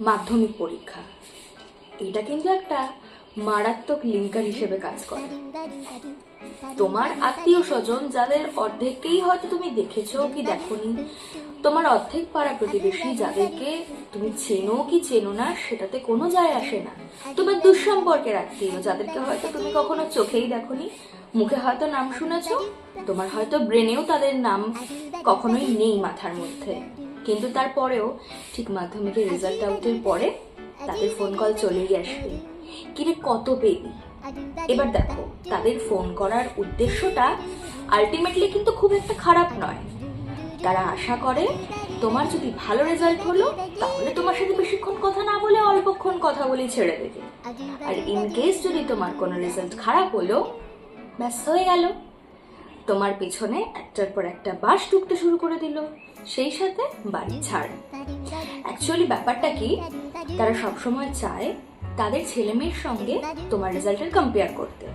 মাধ্যমিক পরীক্ষা। এটা কিন্তু একটা মারাত্মক লিঙ্কার হিসেবে কাজ করে। তোমার আত্মীয় স্বজন যাদের অর্ধেককেই হয়তো তুমি দেখেছ কি দেখোনি, তোমার অর্ধেক পাড়া প্রতিবেশী যাদেরকে তুমি চেনো কি চেনো না, সেটাতে কোনো যায় আসে না। তোমার দুঃসম্পর্কের আত্মীয় যাদেরকে হয়তো তুমি কখনো চোখেই দেখোনি, মুখে হয়তো নাম শুনেছো, তোমার হয়তো ব্রেনেও তাদের নাম কখনোই নেই মাথার মধ্যে। কিন্তু তারপরেও ঠিক মাধ্যমিকের রেজাল্ট আউটের পরে তাদের ফোন কল চলেই আসবে। কিরে কত পেলি এবার দেখো, তাদের ফোন করার উদ্দেশ্যটা আলটিমেটলি কিন্তু খুব একটা খারাপ নয়। তারা আশা করে, তোমার যদি ভালো রেজাল্ট হলো, তাহলে তোমার সাথে বেশিক্ষণ কথা না বলে অল্পক্ষণ কথা বলে ছেড়ে দেবে। আর ইন কেস যদি তোমার কোনো রেজাল্ট খারাপ হলো, ব্যাস হয়ে গেল। তোমার পেছনে একটার পর একটা বাস ঢুকতে শুরু করে দিল। সেই সাথে বাড়ি ছাড়। অ্যাকচুয়ালি ব্যাপারটা কি, তারা সবসময় চায় তাদের ছেলে মেয়ের সঙ্গে তোমার রেজাল্টের কম্পেয়ার করতে।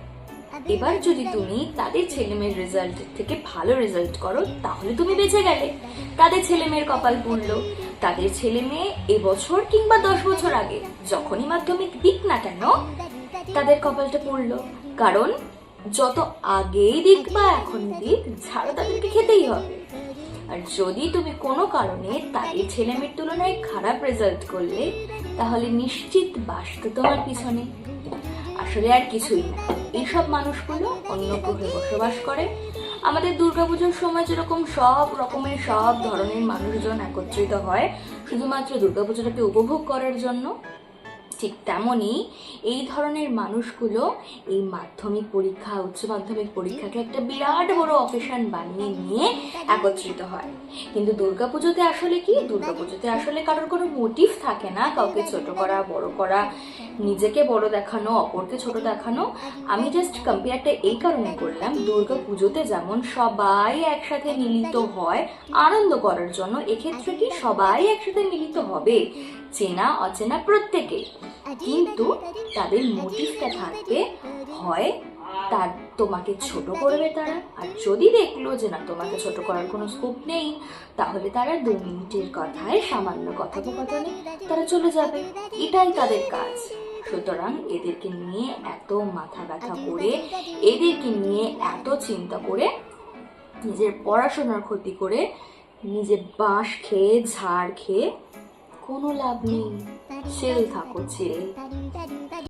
এবার যদি তুমি তাদের ছেলে মেয়ের রেজাল্ট থেকে ভালো রেজাল্ট করো, তাহলে তুমি বেঁচে গেলে। তাদের ছেলে মেয়ের কপাল পুড়লো। তাদের ছেলে মেয়ে এবছর কিংবা দশ বছর আগে যখনই মাধ্যমিক দিক না কেন, তাদের কপালটা পড়ল। কারণ যত আগেই দিক বা এখন দিক, ঝাড়ো তাদেরকে খেতেই হবে। আর যদি তুমি কোনো কারণে তাদের ছেলে মেয়ের তুলনায় খারাপ রেজাল্ট করলে, তাহলে নিশ্চিত বাস তো তোমার পিছনে। আসলে আর কিছুই না। এইসব মানুষগুলো অন্য গ্রহে বসবাস করে। আমাদের দুর্গাপুজোর সময় যেরকম সব রকমের সব ধরনের মানুষজন একত্রিত হয়, শুধুমাত্র দুর্গাপুজোটাকে উপভোগ করার জন্য। ঠিক তেমনই এই ধরনের মানুষগুলো এই মাধ্যমিক পরীক্ষা, উচ্চ মাধ্যমিক পরীক্ষাকে একটা বিরাট বড় অকেশন বানিয়ে নিয়ে একত্রিত হয়। কিন্তু দুর্গাপুজোতে আসলে কি? দুর্গাপুজোতে আসলে কারোর কোনো মোটিভ থাকে না, কাউকে ছোট করা, বড় করা নিজেকে বড় দেখানো, অপরকে ছোট দেখানো, আমি জাস্ট কম্পেয়ারটা এই কারণে করলাম, দুর্গা পুজোতে যেমন সবাই একসাথে মিলিত হয় আনন্দ করার জন্য, এক্ষেত্রে কি সবাই একসাথে মিলিত হবে? চেনা, অচেনা প্রত্যেকে। কিন্তু তাদের মোটিভটা থাকবে, হয় তার তোমাকে ছোট করবে তারা, আর যদি দেখল যে না, তোমাকে ছোট করার কোনো স্কোপ নেই, তাহলে তারা দু মিনিটের কথায় সামান্য কথোপকথনে তারা চলে যাবে। এটাই তাদের কাজ। সুতরাং এদেরকে নিয়ে এত মাথা ব্যথা করে এদেরকে নিয়ে এত চিন্তা করে নিজের পড়াশোনার ক্ষতি করে নিজে বাঁশ খেয়ে ঝাড় খেয়ে কোনো লাভ নেই। সেল থাকো চিল